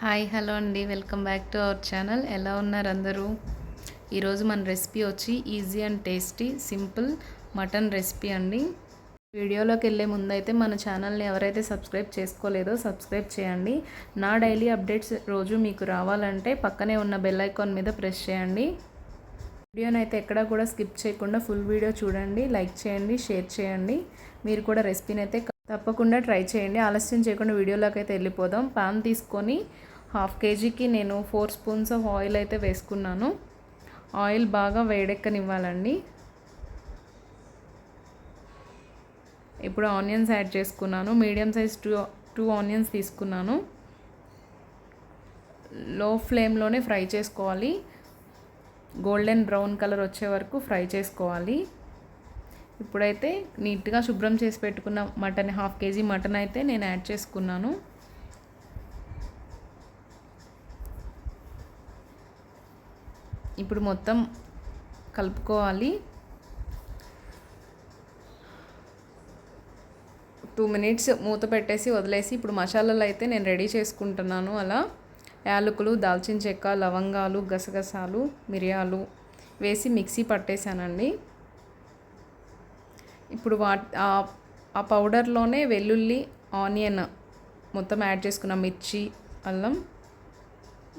Hi hello అండి. Welcome back to our channel. ఎలా ఉన్నారు అందరూ? ఈరోజు మన రెసిపీ వచ్చి easy and tasty simple mutton recipe అండి. వీడియోలోకి వెళ్ళే ముందైతే మన ఛానల్ని ఎవరైతే సబ్స్క్రైబ్ చేసుకోలేదో సబ్స్క్రైబ్ చేయండి. నా డైలీ అప్డేట్స్ రోజు మీకు రావాలంటే పక్కనే ఉన్న బెల్ ఐకాన్ మీద ప్రెస్ చేయండి. వీడియోని అయితే ఎక్కడా కూడా స్కిప్ చేయకుండా ఫుల్ వీడియో చూడండి లైక్ చేయండి షేర్ చేయండి. మీరు కూడా రెసిపీని అయితే తప్పకుండా ట్రై చేయండి. ఆలస్యం చేయకుండా వీడియోలోకి అయితే వెళ్ళిపోదాం. పాన్ తీసుకొని హాఫ్ కేజీకి నేను ఫోర్ స్పూన్స్ ఆఫ్ ఆయిల్ అయితే వేసుకున్నాను. ఆయిల్ బాగా వేడెక్కనివ్వాలండి. ఇప్పుడు ఆనియన్స్ యాడ్ చేసుకున్నాను. Medium size two two onions తీసుకున్నాను. లో ఫ్లేమ్లోనే ఫ్రై చేసుకోవాలి. గోల్డెన్ బ్రౌన్ కలర్ వచ్చే వరకు ఫ్రై చేసుకోవాలి. ఇప్పుడైతే నీట్గా శుభ్రం చేసి పెట్టుకున్న మటన్ హాఫ్ కేజీ మటన్ అయితే నేను యాడ్ చేసుకున్నాను. ఇప్పుడు మొత్తం కలుపుకోవాలి. టూ మినిట్స్ మూత పెట్టేసి వదిలేసి ఇప్పుడు మసాలాలు అయితే నేను రెడీ చేసుకుంటున్నాను. అలా యాలకులు దాల్చిన చెక్క లవంగాలు గసగసాలు మిరియాలు వేసి మిక్సీ పట్టేశానండి. ఇప్పుడు వా ఆ పౌడర్లోనే వెల్లుల్లి ఆనియన్ మొత్తం యాడ్ చేసుకున్న మిర్చి అల్లం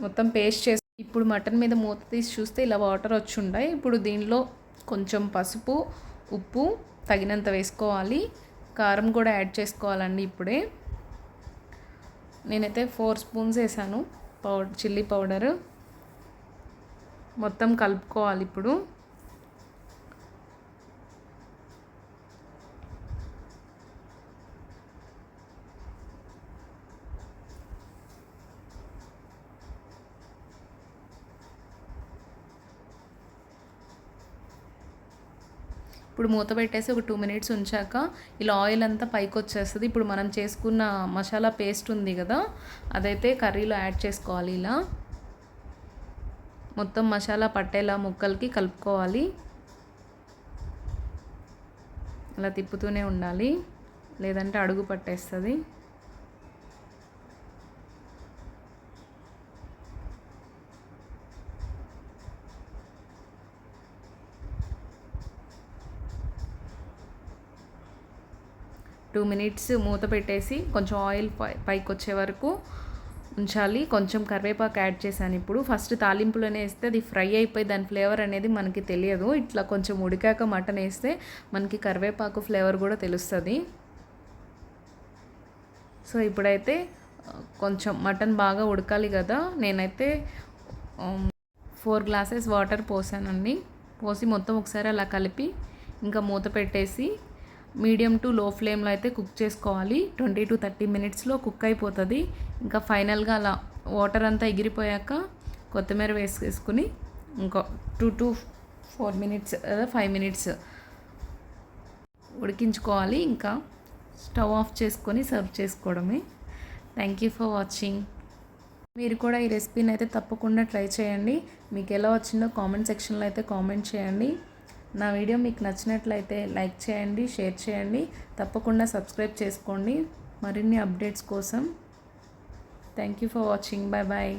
మొత్తం పేస్ట్ చేసి ఇప్పుడు మటన్ మీద మూత తీసి చూస్తే ఇలా వాటర్ వచ్చి ఉంటాయి ఇప్పుడు దీనిలో కొంచెం పసుపు ఉప్పు తగినంత వేసుకోవాలి. కారం కూడా యాడ్ చేసుకోవాలండి ఇప్పుడే. నేనైతే ఫోర్ స్పూన్స్ వేసాను పౌడర్ చిల్లీ పౌడర్. మొత్తం కలుపుకోవాలి ఇప్పుడు. ఇప్పుడు మూత పెట్టేసి ఒక టూ మినిట్స్ ఉంచాక ఇలా ఆయిల్ అంతా పైకి వచ్చేస్తుంది. ఇప్పుడు మనం చేసుకున్న మసాలా పేస్ట్ ఉంది కదా అదైతే కర్రీలో యాడ్ చేసుకోవాలి ఇలా. మొత్తం మసాలా పట్టేలా ముక్కలకి కలుపుకోవాలి. అలా తిప్పుతూనే ఉండాలి. లేదంటే అడుగు పట్టేస్తుంది. టూ మినిట్స్ మూత పెట్టేసి కొంచెం ఆయిల్ పైకి వచ్చే వరకు ఉంచాలి. కొంచెం కరివేపాకు యాడ్ చేశాను ఇప్పుడు. ఫస్ట్ తాలింపులోనే వేస్తే అది ఫ్రై అయిపోయి దాని ఫ్లేవర్ అనేది మనకి తెలియదు. ఇట్లా కొంచెం ఉడికాక మటన్ వేస్తే మనకి కరివేపాకు ఫ్లేవర్ కూడా తెలుస్తుంది. సో ఇప్పుడైతే కొంచెం మటన్ బాగా ఉడకాలి కదా. నేనైతే ఫోర్ గ్లాసెస్ వాటర్ పోసానండి. పోసి మొత్తం ఒకసారి అలా కలిపి ఇంకా మూత పెట్టేసి మీడియం టు లో ఫ్లేమ్లో అయితే కుక్ చేసుకోవాలి. ట్వంటీ టు థర్టీ మినిట్స్లో కుక్ అయిపోతుంది. ఇంకా ఫైనల్గా అలా వాటర్ అంతా ఎగిరిపోయాక కొత్తిమీర వేసుకుని ఇంకో two to four minutes five minutes ఉడికించుకోవాలి. ఇంకా స్టవ్ ఆఫ్ చేసుకొని సర్వ్ చేసుకోవడమే. Thank you for watching. మీరు కూడా ఈ రెసిపీని అయితే తప్పకుండా ట్రై చేయండి. మీకు ఎలా వచ్చిందో కామెంట్ సెక్షన్లో అయితే కామెంట్ చేయండి. నా వీడియో మీకు నచ్చినట్లయితే లైక్ చేయండి షేర్ చేయండి. తప్పకుండా సబ్స్క్రైబ్ చేసుకోండి. మరిన్ని అప్డేట్స్ కోసం. Thank you for watching. Bye bye